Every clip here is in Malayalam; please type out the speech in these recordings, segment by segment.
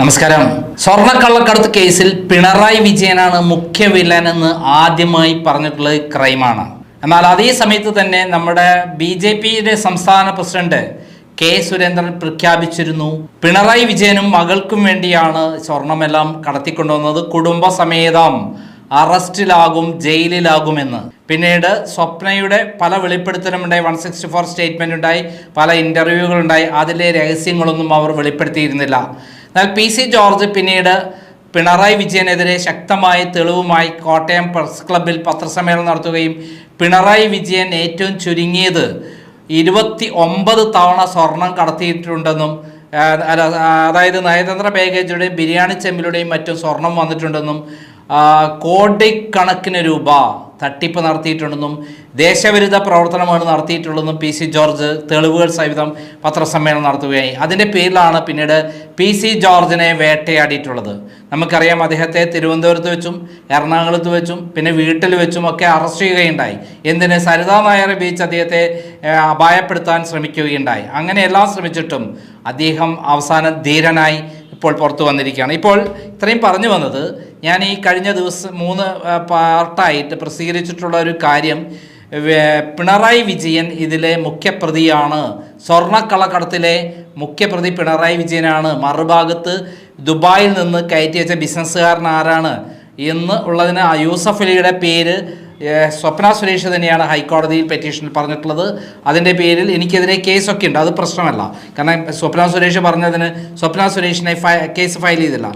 നമസ്കാരം. സ്വർണക്കള്ളക്കടത്ത് കേസിൽ പിണറായി വിജയനാണ് മുഖ്യ വില്ലൻ എന്ന് ആദ്യമായി പറഞ്ഞിട്ടുള്ളത് ക്രൈമാണ്. എന്നാൽ അതേ സമയത്ത് തന്നെ നമ്മുടെ ബി ജെ പിയുടെ സംസ്ഥാന പ്രസിഡന്റ് കെ സുരേന്ദ്രൻ പ്രഖ്യാപിച്ചിരുന്നു പിണറായി വിജയനും മകൾക്കും വേണ്ടിയാണ് സ്വർണമെല്ലാം കടത്തിക്കൊണ്ടുവന്നത്. കുടുംബസമേതം അറസ്റ്റിലാകും ജയിലിലാകുമെന്ന്. പിന്നീട് സ്വപ്നയുടെ പല വെളിപ്പെടുത്തലുമുണ്ടായി. വൺ സിക്സ്റ്റി ഫോർ സ്റ്റേറ്റ്മെന്റ് ഉണ്ടായി പല ഇന്റർവ്യൂകളുണ്ടായി അതിലെ രഹസ്യങ്ങളൊന്നും അവർ വെളിപ്പെടുത്തിയിരുന്നില്ല. എന്നാൽ പി സി ജോർജ് പിന്നീട് പിണറായി വിജയനെതിരെ ശക്തമായ തെളിവുമായി കോട്ടയം പ്രസ് ക്ലബിൽ പത്രസമ്മേളനം നടത്തുകയും പിണറായി വിജയൻ ഏറ്റവും ചുരുങ്ങിയത് ഇരുപത്തി ഒമ്പത് തവണ സ്വർണം കടത്തിയിട്ടുണ്ടെന്നും അതായത് നയതന്ത്ര ബാഗേജുടെയും ബിരിയാണി ചെമ്പിലൂടെയും മറ്റും സ്വർണം വന്നിട്ടുണ്ടെന്നും കോടിക്കണക്കിന് രൂപ തട്ടിപ്പ് നടത്തിയിട്ടുണ്ടെന്നും ദേശവിരുദ്ധ പ്രവർത്തനമാണ് നടത്തിയിട്ടുള്ളതെന്നും പി സി ജോർജ് തെളിവുകൾ സഹിതം പത്രസമ്മേളനം നടത്തുകയായി. അതിന്റെ പേരിലാണ് പിന്നീട് പി സി ജോർജിനെ വേട്ടയാടിയിട്ടുള്ളത്. നമുക്കറിയാം അദ്ദേഹത്തെ തിരുവനന്തപുരത്ത് വെച്ചും എറണാകുളത്ത് വെച്ചും പിന്നെ വീട്ടിൽ വെച്ചും ഒക്കെ അറസ്റ്റ് ചെയ്യുകയുണ്ടായി. എന്തിന് സരിതാ നായർ ബീച്ച് അദ്ദേഹത്തെ അപായപ്പെടുത്താൻ ശ്രമിക്കുകയുണ്ടായി. അങ്ങനെ എല്ലാം ശ്രമിച്ചിട്ടും അദ്ദേഹം അവസാനം ധീരനായി ഇപ്പോൾ പുറത്തു വന്നിരിക്കുകയാണ്. ഇപ്പോൾ ഇത്രയും പറഞ്ഞു വന്നത് ഞാൻ ഈ കഴിഞ്ഞ ദിവസം മൂന്ന് പാർട്ടായിട്ട് പ്രസിദ്ധീകരിച്ചിട്ടുള്ള ഒരു കാര്യം പിണറായി വിജയൻ ഇതിലെ മുഖ്യപ്രതിയാണ്. സ്വർണക്കളക്കടത്തിലെ മുഖ്യപ്രതി പിണറായി വിജയനാണ്. മറുഭാഗത്ത് ദുബായിൽ നിന്ന് കയറ്റി വെച്ച ബിസിനസ്സുകാരൻ ആരാണ് എന്ന് ഉള്ളതിന് യൂസഫ് അലിയുടെ പേര് സ്വപ്ന സുരേഷ് തന്നെയാണ് ഹൈക്കോടതിയിൽ പെറ്റീഷനിൽ പറഞ്ഞിട്ടുള്ളത്. അതിന്റെ പേരിൽ എനിക്കെതിരെ കേസൊക്കെ ഉണ്ട്. അത് പ്രശ്നമല്ല. കാരണം സ്വപ്ന സുരേഷ് പറഞ്ഞതിന് സ്വപ്ന സുരേഷിനെ കേസ് ഫയൽ ചെയ്തില്ല.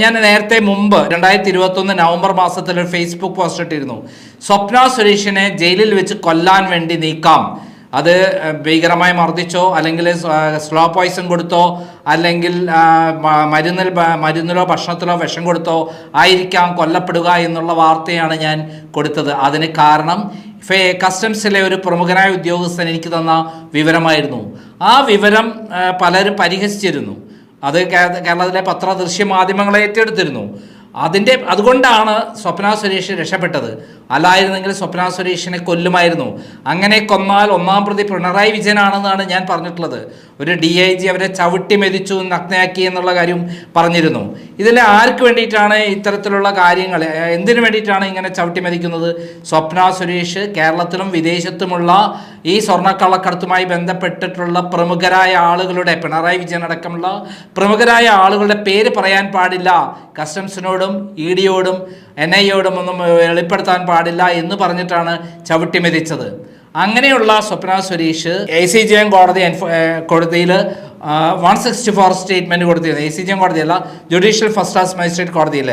ഞാൻ നേരത്തെ മുമ്പ് രണ്ടായിരത്തി ഇരുപത്തൊന്ന് നവംബർ മാസത്തിൽ ഒരു ഫേസ്ബുക്ക് പോസ്റ്റ് ഇട്ടിരുന്നു. സ്വപ്ന സുരേഷിനെ ജയിലിൽ വെച്ച് കൊല്ലാൻ വേണ്ടി നീക്കാം. അത് ഭീകരമായി മർദ്ദിച്ചോ അല്ലെങ്കിൽ സ്ലോ പോയ്സൺ കൊടുത്തോ അല്ലെങ്കിൽ മരുന്നിൽ മരുന്നിലോ ഭക്ഷണത്തിലോ വിഷം കൊടുത്തോ ആയിരിക്കാം കൊല്ലപ്പെടുക എന്നുള്ള വാർത്തയാണ് ഞാൻ കൊടുത്തത്. അതിന് കാരണം ഫേ കസ്റ്റംസിലെ ഒരു പ്രമുഖനായ ഉദ്യോഗസ്ഥൻ എനിക്ക് തന്ന വിവരമായിരുന്നു. ആ വിവരം പലരും പരിഹസിച്ചിരുന്നു. അത് കേരളത്തിലെ പത്ര ദൃശ്യ മാധ്യമങ്ങളെ ഏറ്റെടുത്തിരുന്നു. അതിന്റെ അതുകൊണ്ടാണ് സ്വപ്ന സുരേഷ് രക്ഷപ്പെട്ടത്. അല്ലായിരുന്നെങ്കിൽ സ്വപ്ന സുരേഷിനെ കൊല്ലുമായിരുന്നു. അങ്ങനെ കൊന്നാൽ ഒന്നാം പ്രതി പിണറായി വിജയനാണെന്നാണ് ഞാൻ പറഞ്ഞിട്ടുള്ളത്. ഒരു ഡി ഐ ജി അവരെ ചവിട്ടി മെതിച്ചു നഗ്നയാക്കി എന്നുള്ള കാര്യം പറഞ്ഞിരുന്നു. ഇതിൽ ആർക്ക് വേണ്ടിയിട്ടാണ് ഇത്തരത്തിലുള്ള കാര്യങ്ങൾ എന്തിനു വേണ്ടിയിട്ടാണ് ഇങ്ങനെ ചവിട്ടി മെതിക്കുന്നത്? സ്വപ്ന സുരേഷ് കേരളത്തിലും വിദേശത്തുമുള്ള ഈ സ്വർണക്കള്ളക്കടത്തുമായി ബന്ധപ്പെട്ടിട്ടുള്ള പ്രമുഖരായ ആളുകളുടെ പിണറായി വിജയൻ അടക്കമുള്ള പ്രമുഖരായ ആളുകളുടെ പേര് പറയാൻ പാടില്ല കസ്റ്റംസിനോടും ഇ ഡിയോടും എൻ ഐയോടും ഒന്നും വെളിപ്പെടുത്താൻ പാടില്ല എന്ന് പറഞ്ഞിട്ടാണ് ചവിട്ടി മെതിച്ചത്. അങ്ങനെയുള്ള Swapna Suresh A C J M കോടതി കോടതിയിൽ വൺ സിക്സ്റ്റി ഫോർ സ്റ്റേറ്റ്മെന്റ് കൊടുത്തിരുന്നു. എ സി ജി എം കോടതിയല്ല ജുഡീഷ്യൽ ഫസ്റ്റ് ക്ലാസ് മജിസ്ട്രേറ്റ് കോടതിയിൽ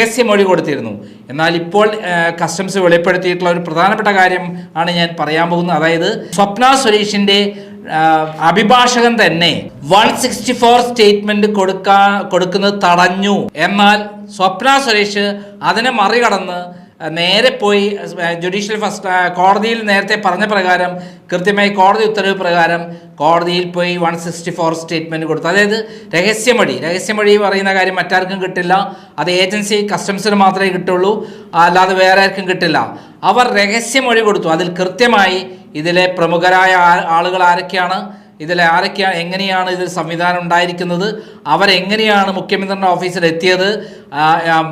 എ സി മൊഴി കൊടുത്തിരുന്നു. എന്നാൽ ഇപ്പോൾ കസ്റ്റംസ് വെളിപ്പെടുത്തിയിട്ടുള്ള ഒരു പ്രധാനപ്പെട്ട കാര്യം ആണ് ഞാൻ പറയാൻ പോകുന്നത്. അതായത് സ്വപ്ന സുരേഷിന്റെ അഭിഭാഷകൻ തന്നെ വൺ സിക്സ്റ്റി ഫോർ സ്റ്റേറ്റ്മെന്റ് കൊടുക്കാ കൊടുക്കുന്നത് തടഞ്ഞു. എന്നാൽ സ്വപ്ന സുരേഷ് അതിനെ മറികടന്ന് നേരെ പോയി ജുഡീഷ്യൽ ഫസ്റ്റ് കോടതിയിൽ നേരത്തെ പറഞ്ഞ പ്രകാരം കൃത്യമായി കോടതി ഉത്തരവ് പ്രകാരം കോടതിയിൽ പോയി വൺ സിക്സ്റ്റി ഫോർ സ്റ്റേറ്റ്മെന്റ് കൊടുത്തു. അതായത് രഹസ്യമൊഴി രഹസ്യമൊഴി പറയുന്ന കാര്യം മറ്റാർക്കും കിട്ടില്ല. അത് ഏജൻസി കസ്റ്റംസിന് മാത്രമേ കിട്ടുള്ളൂ. അല്ലാതെ വേറെ ആർക്കും കിട്ടില്ല. അവർ രഹസ്യമൊഴി കൊടുത്തു. അതിൽ കൃത്യമായി ഇതിലെ പ്രമുഖരായ ആളുകൾ ആരൊക്കെയാണ്? ഇതിൽ ആരൊക്കെയാണ് എങ്ങനെയാണ് ഇതിൽ സംവിധാനം ഉണ്ടായിരിക്കുന്നത് അവരെങ്ങനെയാണ് മുഖ്യമന്ത്രിയുടെ ഓഫീസിൽ എത്തിയത്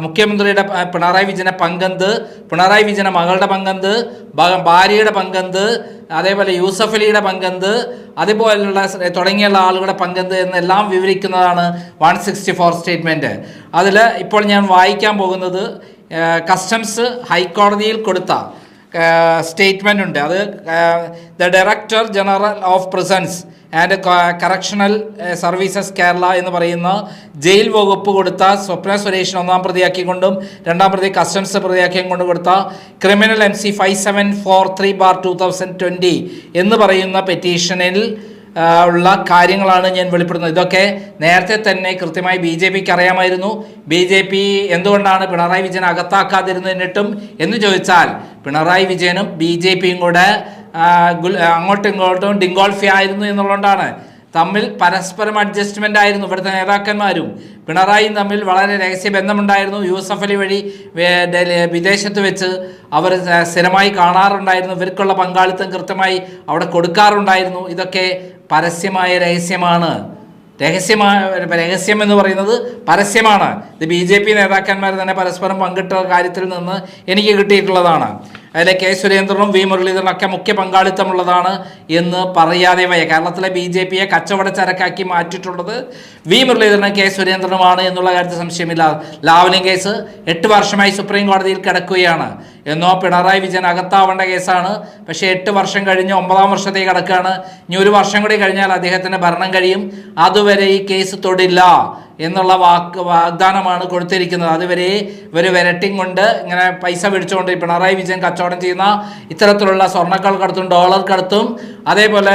മുഖ്യമന്ത്രിയുടെ പിണറായി വിജയനെ പങ്കെന്ത് പിണറായി വിജയനെ മകളുടെ പങ്കെന്ത് ഭാര്യയുടെ പങ്കെന്ത് അതേപോലെ യൂസഫ് അലിയുടെ പങ്കെന്ത് അതുപോലെയുള്ള തുടങ്ങിയുള്ള ആളുകളുടെ പങ്കെന്ത് എന്നെല്ലാം വിവരിക്കുന്നതാണ് വൺ സിക്സ്റ്റി ഫോർ സ്റ്റേറ്റ്മെന്റ് അതിൽ ഇപ്പോൾ ഞാൻ വായിക്കാൻ പോകുന്നത് കസ്റ്റംസ് ഹൈക്കോടതിയിൽ കൊടുത്ത സ്റ്റേറ്റ്മെന്റ് ഉണ്ട്. അത് the director general of prisons and correctional services Kerala എന്ന് പറയുന്ന ജയിൽ വകുപ്പ് കൊടുത്ത സ്വപ്ന സുരേഷ് ഒന്നാം പ്രതിയാക്കിക്കൊണ്ടും രണ്ടാം പ്രതി കസ്റ്റംസ് പ്രതിയാക്കിയും കൊണ്ട് കൊടുത്ത criminal M C five seven four three bar two thousand twenty എന്ന് പറയുന്ന പെറ്റീഷനിൽ ഉള്ള കാര്യങ്ങളാണ് ഞാൻ വെളിപ്പെടുന്നത് ഇതൊക്കെ നേരത്തെ തന്നെ കൃത്യമായി ബി ജെ പിക്ക് അറിയാമായിരുന്നു. ബി ജെ പി എന്തുകൊണ്ടാണ് പിണറായി വിജയൻ അകത്താക്കാതിരുന്നിട്ടും എന്ന് ചോദിച്ചാൽ പിണറായി വിജയനും ബി ജെ പിയും കൂടെ അങ്ങോട്ടും ഇങ്ങോട്ടും ഡിങ്കോൾഫി ആയിരുന്നു എന്നുള്ളതുകൊണ്ടാണ്. തമ്മിൽ പരസ്പരം അഡ്ജസ്റ്റ്മെന്റ് ആയിരുന്നു ഇവിടുത്തെ നേതാക്കന്മാരും. പിണറായിയും തമ്മിൽ വളരെ രഹസ്യ ബന്ധമുണ്ടായിരുന്നു. യൂസഫ് അലി വഴി വിദേശത്ത് വെച്ച് അവർ സ്ഥിരമായി കാണാറുണ്ടായിരുന്നു. ഇവർക്കുള്ള പങ്കാളിത്തം കൃത്യമായി അവിടെ കൊടുക്കാറുണ്ടായിരുന്നു. ഇതൊക്കെ പരസ്യമായ രഹസ്യമാണ്. രഹസ്യമായ രഹസ്യം എന്ന് പറയുന്നത് പരസ്യമാണ്. ഇത് ബി ജെ പി നേതാക്കന്മാർ തന്നെ പരസ്പരം പങ്കിട്ട കാര്യത്തിൽ നിന്ന് എനിക്ക് കിട്ടിയിട്ടുള്ളതാണ്. അതിലെ കെ സുരേന്ദ്രനും വി മുരളീധരനും ഒക്കെ മുഖ്യ പങ്കാളിത്തമുള്ളതാണ് എന്ന് പറയാതെ വയ്യ. കേരളത്തിലെ ബി ജെ പിയെ കച്ചവട ചരക്കാക്കി മാറ്റിയിട്ടുള്ളത് വി മുരളീധരനും കെ സുരേന്ദ്രനുമാണ് എന്നുള്ള കാര്യത്തിൽ സംശയമില്ല. ലാവലിംഗ് കേസ് എട്ട് വർഷമായി സുപ്രീം കോടതിയിൽ കിടക്കുകയാണ്. എന്നോ പിണറായി വിജയൻ അകത്താവേണ്ട കേസാണ്. പക്ഷേ എട്ട് വർഷം കഴിഞ്ഞ് ഒമ്പതാം വർഷത്തേക്ക് കടക്കുകയാണ്. ഇനി ഒരു വർഷം കൂടി കഴിഞ്ഞാൽ അദ്ദേഹത്തിന് ഭരണം കഴിയും. അതുവരെ ഈ കേസ് തൊടില്ല എന്നുള്ള വാക്ക് വാഗ്ദാനമാണ് കൊടുത്തിരിക്കുന്നത്. അതുവരെ ഇവർ വിരട്ടിങ് കൊണ്ട് ഇങ്ങനെ പൈസ പിടിച്ചുകൊണ്ട് പിണറായി വിജയൻ കച്ചവടം ചെയ്യുന്ന ഇത്തരത്തിലുള്ള സ്വർണക്കൾ കടത്തും ഡോളർ കടത്തും അതേപോലെ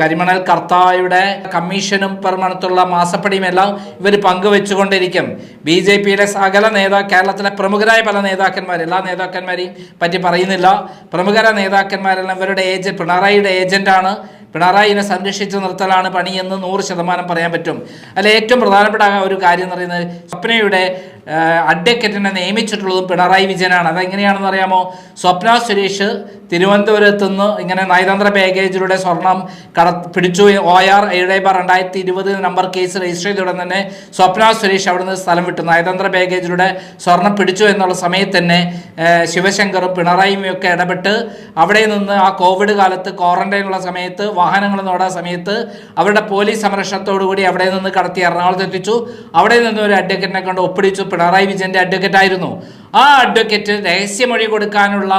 കരിമണൽ കർത്തായുടെ കമ്മീഷനും പെർമണത്തുള്ള മാസപ്പടിയും എല്ലാം ഇവർ പങ്കുവെച്ചുകൊണ്ടിരിക്കും. ബി ജെ പിയിലെ സകല നേതാ കേരളത്തിലെ പ്രമുഖരായ പല നേതാക്കന്മാർ എല്ലാ നേതാക്കന്മാരെയും പറ്റി പറയുന്നില്ല. പ്രമുഖര നേതാക്കന്മാരെല്ലാം ഇവരുടെ ഏജന്റ് പിണറായിയുടെ ഏജന്റാണ് പിണറായിനെ സംരക്ഷിച്ച് നിർത്തലാണ് പണിയെന്ന് നൂറ് ശതമാനം പറയാൻ പറ്റും. അല്ലെ ഏറ്റവും പ്രധാനപ്പെട്ട ഒരു കാര്യം എന്ന് പറയുന്നത് സ്വപ്നയുടെ അഡ്വക്കറ്റിനെ നിയമിച്ചിട്ടുള്ളതും പിണറായി വിജയനാണ്. അതെങ്ങനെയാണെന്ന് അറിയാമോ? സ്വപ്ന സുരേഷ് തിരുവനന്തപുരത്ത് നിന്ന് ഇങ്ങനെ നയതന്ത്ര പാക്കേജിലൂടെ സ്വർണം കട പിടിച്ചു. ഒ ആർ എഴുപ രണ്ടായിരത്തി ഇരുപത് നമ്പർ കേസ് രജിസ്റ്റർ ചെയ്ത ഉടനെ തന്നെ സ്വപ്ന സുരേഷ് അവിടുന്ന് സ്ഥലം വിട്ടു. നയതന്ത്ര പാക്കേജിലൂടെ സ്വർണം പിടിച്ചു എന്നുള്ള സമയത്ത് തന്നെ ശിവശങ്കറും പിണറായിയും ഒക്കെ ഇടപെട്ട് അവിടെ നിന്ന് ആ കോവിഡ് കാലത്ത് ക്വാറന്റൈനുള്ള സമയത്ത് വാഹനങ്ങൾ നോടാ സമയത്ത് അവരുടെ പോലീസ് സംരക്ഷണത്തോടു കൂടി അവിടെ നിന്ന് കടത്തി എറണാകുളത്ത് എത്തിച്ചു. അവിടെ നിന്ന് ഒരു അഡ്വക്കറ്റിനെ കൊണ്ട് ഒപ്പിടിച്ചു. പിണറായി വിജയന്റെ അഡ്വക്കറ്റ് ആയിരുന്നു. ആ അഡ്വക്കറ്റ് രഹസ്യമൊഴി കൊടുക്കാനുള്ള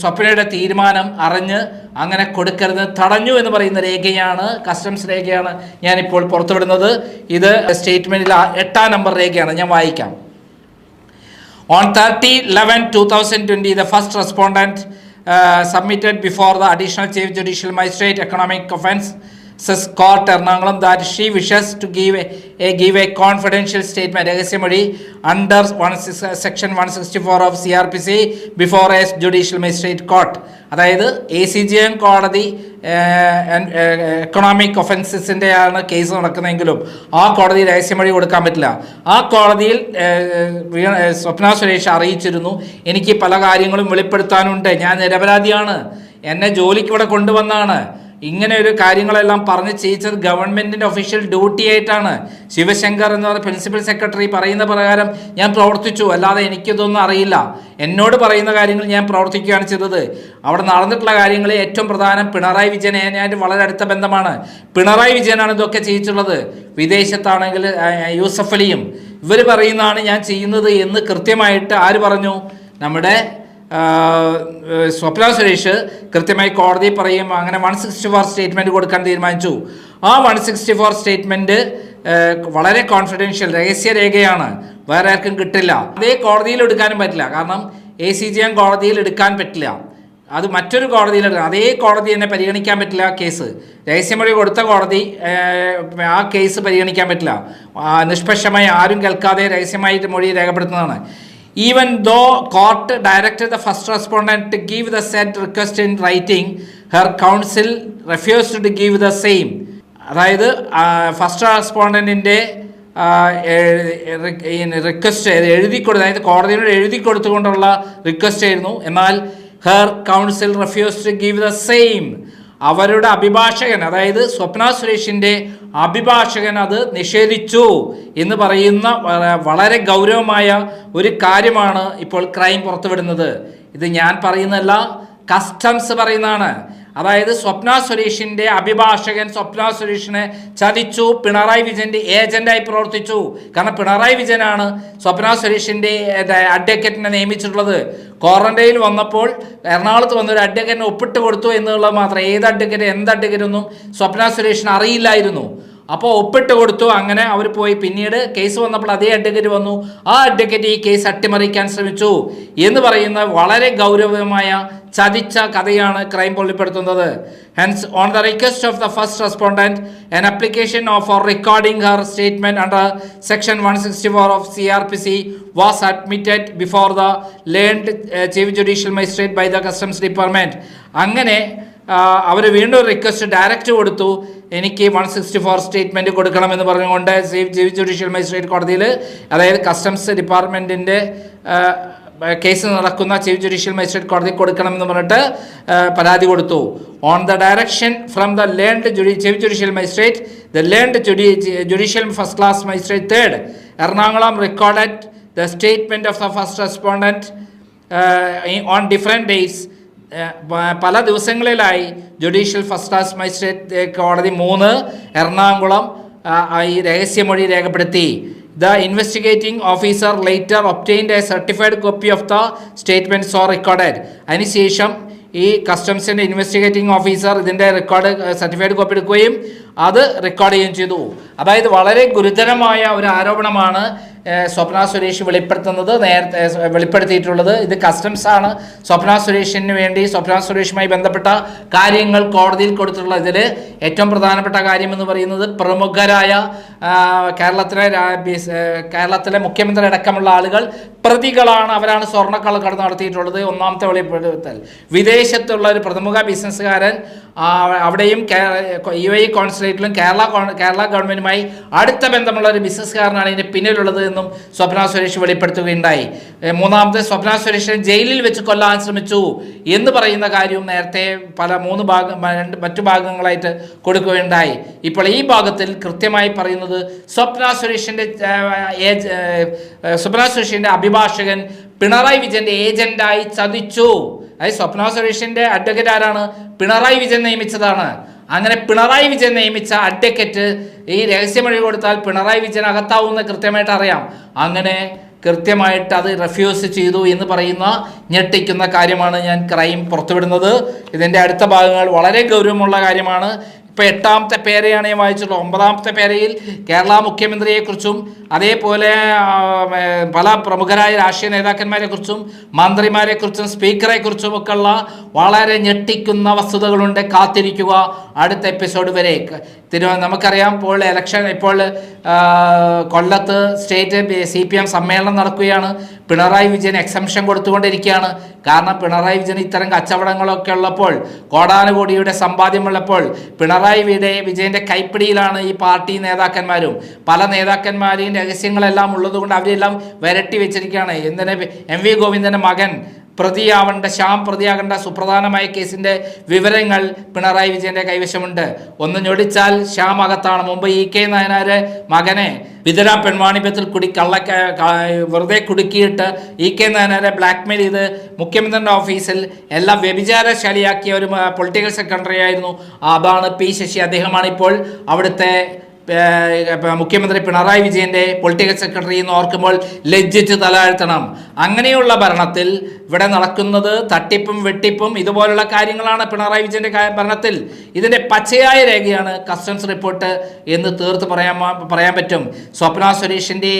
സ്വപ്നയുടെ തീരുമാനം അറിഞ്ഞ് അങ്ങനെ കൊടുക്കരുത് തടഞ്ഞു എന്ന് പറയുന്ന രേഖയാണ് കസ്റ്റംസ് രേഖയാണ് ഞാനിപ്പോൾ പുറത്തുവിടുന്നത്. ഇത് സ്റ്റേറ്റ്മെന്റിൽ എട്ടാം നമ്പർ രേഖയാണ്. ഞാൻ വായിക്കാം. On 30 11 2020, the first respondent uh, Uh, submitted before the Additional Chief Judicial Magistrate Economic Offences Court court that she wishes to give a, a give a confidential statement രഹസ്യമൊഴി under one, six- section 164 of CRPC before a judicial magistrate court. അതായത് എ സി ജി എം കോടതി എക്കണോമിക് ഒഫൻസസിന്റെ ആണ് കേസ് നടക്കുന്നതെങ്കിലും ആ കോടതി രഹസ്യമൊഴി കൊടുക്കാൻ പറ്റില്ല. ആ കോടതിയിൽ സ്വപ്ന സുരേഷ് അറിയിച്ചിരുന്നു എനിക്ക് പല കാര്യങ്ങളും വെളിപ്പെടുത്താനുണ്ട് ഞാൻ നിരപരാധിയാണ് എന്നെ ജോലിക്ക് ഇവിടെ കൊണ്ടുവന്നാണ് ഇങ്ങനെ ഒരു കാര്യങ്ങളെല്ലാം പറഞ്ഞ് ചെയ്യിച്ചത് ഗവൺമെന്റിന്റെ ഒഫീഷ്യൽ ഡ്യൂട്ടി ആയിട്ടാണ്. ശിവശങ്കർ എന്ന് പറഞ്ഞ പ്രിൻസിപ്പൽ സെക്രട്ടറി പറയുന്ന പ്രകാരം ഞാൻ പ്രവർത്തിച്ചു. അല്ലാതെ എനിക്കിതൊന്നും അറിയില്ല. എന്നോട് പറയുന്ന കാര്യങ്ങൾ ഞാൻ പ്രവർത്തിക്കുകയാണ് ചെയ്തത്. അവിടെ നടന്നിട്ടുള്ള കാര്യങ്ങളിൽ ഏറ്റവും പ്രധാനം പിണറായി വിജയൻ ഞാൻ വളരെ അടുത്ത ബന്ധമാണ്. പിണറായി വിജയനാണ് ഇതൊക്കെ ചെയ്യിച്ചുള്ളത് വിദേശത്താണെങ്കിൽ യൂസഫ് അലിയും. ഇവർ പറയുന്നതാണ് ഞാൻ ചെയ്യുന്നത് എന്ന് കൃത്യമായിട്ട് ആര് പറഞ്ഞു? നമ്മുടെ സ്വപ്ന സുരേഷ് കൃത്യമായി കോടതി പറയും അങ്ങനെ വൺ സിക്സ്റ്റി ഫോർ സ്റ്റേറ്റ്മെന്റ് കൊടുക്കാൻ തീരുമാനിച്ചു. ആ വൺ സിക്സ്റ്റി ഫോർ സ്റ്റേറ്റ്മെന്റ് വളരെ കോൺഫിഡൻഷ്യൽ രഹസ്യരേഖയാണ് വേറെ ആർക്കും കിട്ടില്ല. അതേ കോടതിയിൽ എടുക്കാനും പറ്റില്ല. കാരണം എ സി ജി എം കോടതിയിൽ എടുക്കാൻ പറ്റില്ല. അത് മറ്റൊരു കോടതിയിൽ അതേ കോടതി തന്നെ പരിഗണിക്കാൻ പറ്റില്ല കേസ്. രഹസ്യമൊഴി കൊടുത്ത കോടതി ആ കേസ് പരിഗണിക്കാൻ പറ്റില്ല. നിഷ്പക്ഷമായി ആരും കേൾക്കാതെ രഹസ്യമായിട്ട് മൊഴി രേഖപ്പെടുത്തുന്നതാണ്. Even though court directed the first respondent to give the said request in writing, her counsel refused to give the same. അതായത് ഫസ്റ്റ് റെസ്പോണ്ടന്റിന്റെ റിക്വസ്റ്റ് എഴുതി കൊടുത്ത് അതായത് കോടതിയോട് എഴുതി കൊടുത്തുകൊണ്ടുള്ള റിക്വസ്റ്റ് ആയിരുന്നു എന്നാൽ her counsel refused to give the same. അവരുടെ അഭിഭാഷകൻ അതായത് സ്വപ്ന സുരേഷിന്റെ അഭിഭാഷകൻ അത് നിഷേധിച്ചു എന്ന് പറയുന്ന വളരെ ഗൗരവമായ ഒരു കാര്യമാണ് ഇപ്പോൾ ക്രൈം പുറത്തുവിടുന്നത്. ഇത് ഞാൻ പറയുന്നതല്ല കസ്റ്റംസ് പറയുന്നതാണ്. അതായത് സ്വപ്ന സുരേഷിന്റെ അഭിഭാഷകൻ സ്വപ്ന സുരേഷിനെ ചതിച്ചു പിണറായി വിജയന്റെ ഏജന്റായി പ്രവർത്തിച്ചു. കാരണം പിണറായി വിജയനാണ് സ്വപ്ന സുരേഷിന്റെ അഡ്വക്കേറ്റിനെ നിയമിച്ചിട്ടുള്ളത്. ക്വാറന്റൈനിൽ വന്നപ്പോൾ എറണാകുളത്ത് വന്ന ഒരു അഡ്വക്കേറ്റിനെ ഒപ്പിട്ട് കൊടുത്തു എന്നുള്ളത് മാത്രം. ഏത് അഡ്വക്കേറ്റ് എന്ത് അഡ്വക്കേറ്റ് ഒന്നും സ്വപ്ന സുരേഷിന് അറിയില്ലായിരുന്നു. അപ്പോൾ ഒപ്പിട്ട് കൊടുത്തു. അങ്ങനെ അവർ പോയി. പിന്നീട് കേസ് വന്നപ്പോൾ അതേ അഡ്വക്കേറ്റ് വന്നു. ആ അഡ്വക്കേറ്റ് ഈ കേസ് അട്ടിമറിക്കാൻ ശ്രമിച്ചു. എന്ന് പറയുന്ന വളരെ ഗൗരവമായ ചതിച്ച കഥയാണ് crime പൊള്ളിപ്പെടുത്തുന്നത് hence on the request of the first respondent an application of for recording her statement under section 164 of CRPC was admitted before the learned uh, chief judicial magistrate by the customs department. അങ്ങനെ അവർ വീണ്ടും റിക്വസ്റ്റ് ഡയറക്റ്റ് കൊടുത്തു. എനിക്ക് വൺ സിക്സ്റ്റി ഫോർ സ്റ്റേറ്റ്മെന്റ് കൊടുക്കണമെന്ന് പറഞ്ഞുകൊണ്ട് ചീഫ് ചീഫ് ജുഡീഷ്യൽ മജിസ്ട്രേറ്റ് കോടതിയിൽ അതായത് കസ്റ്റംസ് ഡിപ്പാർട്ട്മെന്റിന്റെ കേസ് നടക്കുന്ന ചീഫ് ജുഡീഷ്യൽ മജിസ്ട്രേറ്റ് കോടതി കൊടുക്കണമെന്ന് പറഞ്ഞിട്ട് പരാതി കൊടുത്തു. On the direction from the learned chief judicial magistrate the learned judicial first class magistrate third Ernakulam recorded the statement of the first respondent on different days പല ദിവസങ്ങളിലായി ജുഡീഷ്യൽ ഫസ്റ്റ് ക്ലാസ് മജിസ്ട്രേറ്റ് കോടതി മൂന്ന് എറണാകുളം ഈ രഹസ്യമൊഴി രേഖപ്പെടുത്തി. The investigating officer later obtained a certified copy of the statements or recorded. അതിനുശേഷം ഈ കസ്റ്റംസിന്റെ ഇൻവെസ്റ്റിഗേറ്റിംഗ് ഓഫീസർ ഇതിന്റെ റെക്കോർഡ് സർട്ടിഫൈഡ് കോപ്പി എടുക്കുകയും അത് റെക്കോർഡ് ചെയ്യുകയും ചെയ്തു. അതായത് വളരെ ഗുരുതരമായ ഒരു ആരോപണമാണ് സ്വപ്ന സുരേഷ് വെളിപ്പെടുത്തുന്നത് നേരത്തെ വെളിപ്പെടുത്തിയിട്ടുള്ളത്. ഇത് കസ്റ്റംസ് ആണ്. സ്വപ്ന സുരേഷിന് വേണ്ടി സ്വപ്ന സുരേഷുമായി ബന്ധപ്പെട്ട കാര്യങ്ങൾ കോടതിയിൽ കൊടുത്തിട്ടുള്ള ഇതിൽ ഏറ്റവും പ്രധാനപ്പെട്ട കാര്യം എന്ന് പറയുന്നത് പ്രമുഖരായ കേരളത്തിലെ കേരളത്തിലെ മുഖ്യമന്ത്രി അടക്കമുള്ള ആളുകൾ പ്രതികളാണ് അവരാണ് സ്വർണക്കള്ളക്കടത്ത് നടത്തിയിട്ടുള്ളത്. ഒന്നാമത്തെ വെളിപ്പെടുത്തൽ. വിദേശത്തുള്ള ഒരു പ്രമുഖ ബിസിനസ്സുകാരൻ അവിടെയും യു എ കോൺസുലേറ്റിലും കേരള കേരള ഗവൺമെന്റുമായി അടുത്ത ബന്ധമുള്ള ഒരു ബിസിനസ്സുകാരനാണ് ഇതിന്റെ പിന്നിലുള്ളത് എന്നും സ്വപ്ന സുരേഷ് വെളിപ്പെടുത്തുകയുണ്ടായി. മൂന്നാമത് സ്വപ്ന സുരേഷിനെ ജയിലിൽ വെച്ച് കൊല്ലാൻ ശ്രമിച്ചു എന്ന് പറയുന്ന കാര്യവും നേരത്തെ പല മൂന്ന് ഭാഗം രണ്ട് മറ്റു ഭാഗങ്ങളായിട്ട് കൊടുക്കുകയുണ്ടായി. ഇപ്പോൾ ഈ ഭാഗത്തിൽ കൃത്യമായി പറയുന്നത് സ്വപ്ന സുരേഷിന്റെ സ്വപ്ന സുരേഷിന്റെ അഭിഭാഷകൻ പിണറായി വിജയന്റെ ഏജന്റായി ചതിച്ചു. അതായത് സ്വപ്ന സുരേഷിന്റെ അഡ്വക്കേറ്റ് ആരാണ്? പിണറായി വിജയൻ നിയമിച്ചതാണ്. അങ്ങനെ പിണറായി വിജയൻ നിയമിച്ച അഡ്വക്കേറ്റ് ഈ രഹസ്യമൊഴി കൊടുത്താൽ പിണറായി വിജയൻ അകത്താവുമെന്ന് കൃത്യമായിട്ട് അറിയാം. അങ്ങനെ കൃത്യമായിട്ട് അത് റെഫ്യൂസ് ചെയ്തു എന്ന് പറയുന്ന ഞെട്ടിക്കുന്ന കാര്യമാണ് ഞാൻ ക്രൈം പുറത്തുവിടുന്നത്. ഇതിന്റെ അടുത്ത ഭാഗങ്ങൾ വളരെ ഗൗരവമുള്ള കാര്യമാണ്. ഇപ്പോൾ എട്ടാമത്തെ പേരയാണ് ഞാൻ വായിച്ചിട്ടുള്ളത്. ഒമ്പതാമത്തെ പേരയിൽ കേരള മുഖ്യമന്ത്രിയെക്കുറിച്ചും അതേപോലെ പല പ്രമുഖരായ രാഷ്ട്രീയ നേതാക്കന്മാരെക്കുറിച്ചും മന്ത്രിമാരെക്കുറിച്ചും സ്പീക്കറെക്കുറിച്ചും ഉള്ള വളരെ ഞെട്ടിക്കുന്ന വസ്തുതകളുണ്ട്. കാത്തിരിക്കുക. അടുത്ത എപ്പിസോഡ് വരെ. തിരുവ നമുക്കറിയാം ഇപ്പോൾ ഇലക്ഷൻ ഇപ്പോൾ കൊല്ലത്ത് സ്റ്റേറ്റ് സി പി എം സമ്മേളനം നടക്കുകയാണ്. പിണറായി വിജയൻ എക്സംഷൻ കൊടുത്തുകൊണ്ടിരിക്കുകയാണ്. കാരണം പിണറായി വിജയൻ ഇത്തരം കച്ചവടങ്ങളൊക്കെ ഉള്ളപ്പോൾ കോടാനുകോടിയുടെ സമ്പാദ്യമുള്ളപ്പോൾ പിണറായി വിജയ വിജയന്റെ കൈപ്പിടിയിലാണ് ഈ പാർട്ടി നേതാക്കന്മാരും. പല നേതാക്കന്മാരെയും രഹസ്യങ്ങളെല്ലാം ഉള്ളതുകൊണ്ട് അവരെല്ലാം വരട്ടി വെച്ചിരിക്കുകയാണ്. എന്തിനെ എം വി ഗോവിന്ദന്റെ മകൻ പ്രതിയാവേണ്ട ശ്യാം പ്രതിയാകേണ്ട സുപ്രധാനമായ കേസിന്റെ വിവരങ്ങൾ പിണറായി വിജയന്റെ കൈവശമുണ്ട്. ഒന്ന് ഞൊടിച്ചാൽ ശ്യാം അകത്താണ്. മുമ്പ് ഇ കെ നായനാര് മകനെ വിതര പെൺവാണിഭ്യത്തിൽ കുടി കള്ള വെറുതെ കുടുക്കിയിട്ട് ഇ കെ നായനാരെ ബ്ലാക്ക്മെയിൽ ചെയ്ത് മുഖ്യമന്ത്രിയുടെ ഓഫീസിൽ എല്ലാം വ്യഭിചാരശാലിയാക്കിയ ഒരു പൊളിറ്റിക്കൽ സെക്രട്ടറി ആയിരുന്നു അതാണ് പി ശശി. അദ്ദേഹമാണ് ഇപ്പോൾ അവിടുത്തെ മുഖ്യമന്ത്രി പിണറായി വിജയന്റെ പൊളിറ്റിക്കൽ സെക്രട്ടറി എന്ന് ഓർക്കുമ്പോൾ ലജ്ജിച്ച് തലഴ്ത്തണം അങ്ങനെയുള്ള ഭരണത്തിൽ ഇവിടെ നടക്കുന്നത് തട്ടിപ്പും വെട്ടിപ്പും ഇതുപോലുള്ള കാര്യങ്ങളാണ് പിണറായി വിജയന്റെ ഭരണത്തിൽ. ഇതിന്റെ പച്ചയായ രേഖയാണ് കസ്റ്റംസ് റിപ്പോർട്ട് എന്ന് തീർത്ത് പറയാൻ പറയാൻ പറ്റും. സ്വപ്ന സുരേഷിന്റെ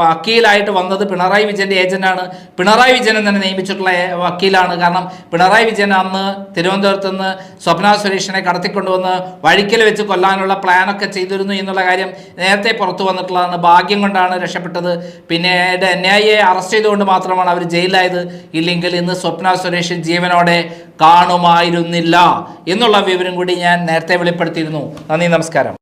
വക്കീലായിട്ട് വന്നത് പിണറായി വിജയന്റെ ഏജന്റാണ് പിണറായി വിജയൻ തന്നെ നിയമിച്ചിട്ടുള്ള വക്കീലാണ്. കാരണം പിണറായി വിജയൻ അന്ന് തിരുവനന്തപുരത്ത് നിന്ന് സ്വപ്ന സുരേഷിനെ കടത്തിക്കൊണ്ടുവന്ന് വഴിക്കൽ വെച്ച് കൊല്ലാനുള്ള പ്ലാനൊക്കെ ചെയ്തിരുന്നു എന്നുള്ള കാര്യം നേരത്തെ പുറത്തു വന്നിട്ടുള്ളതാണ് ഭാഗ്യം കൊണ്ടാണ് രക്ഷപ്പെട്ടത്. പിന്നെ എൻ ഐ അറസ്റ്റ് ചെയ്തുകൊണ്ട് മാത്രമാണ് അവർ ജയിലായത് ഇല്ലെങ്കിൽ ഇന്ന് സ്വപ്ന സുരേഷ് ജീവനോടെ കാണുമായിരുന്നില്ല. എന്നുള്ള വിവരം കൂടി ഞാൻ നേരത്തെ വെളിപ്പെടുത്തിയിരുന്നു. നന്ദി നമസ്കാരം.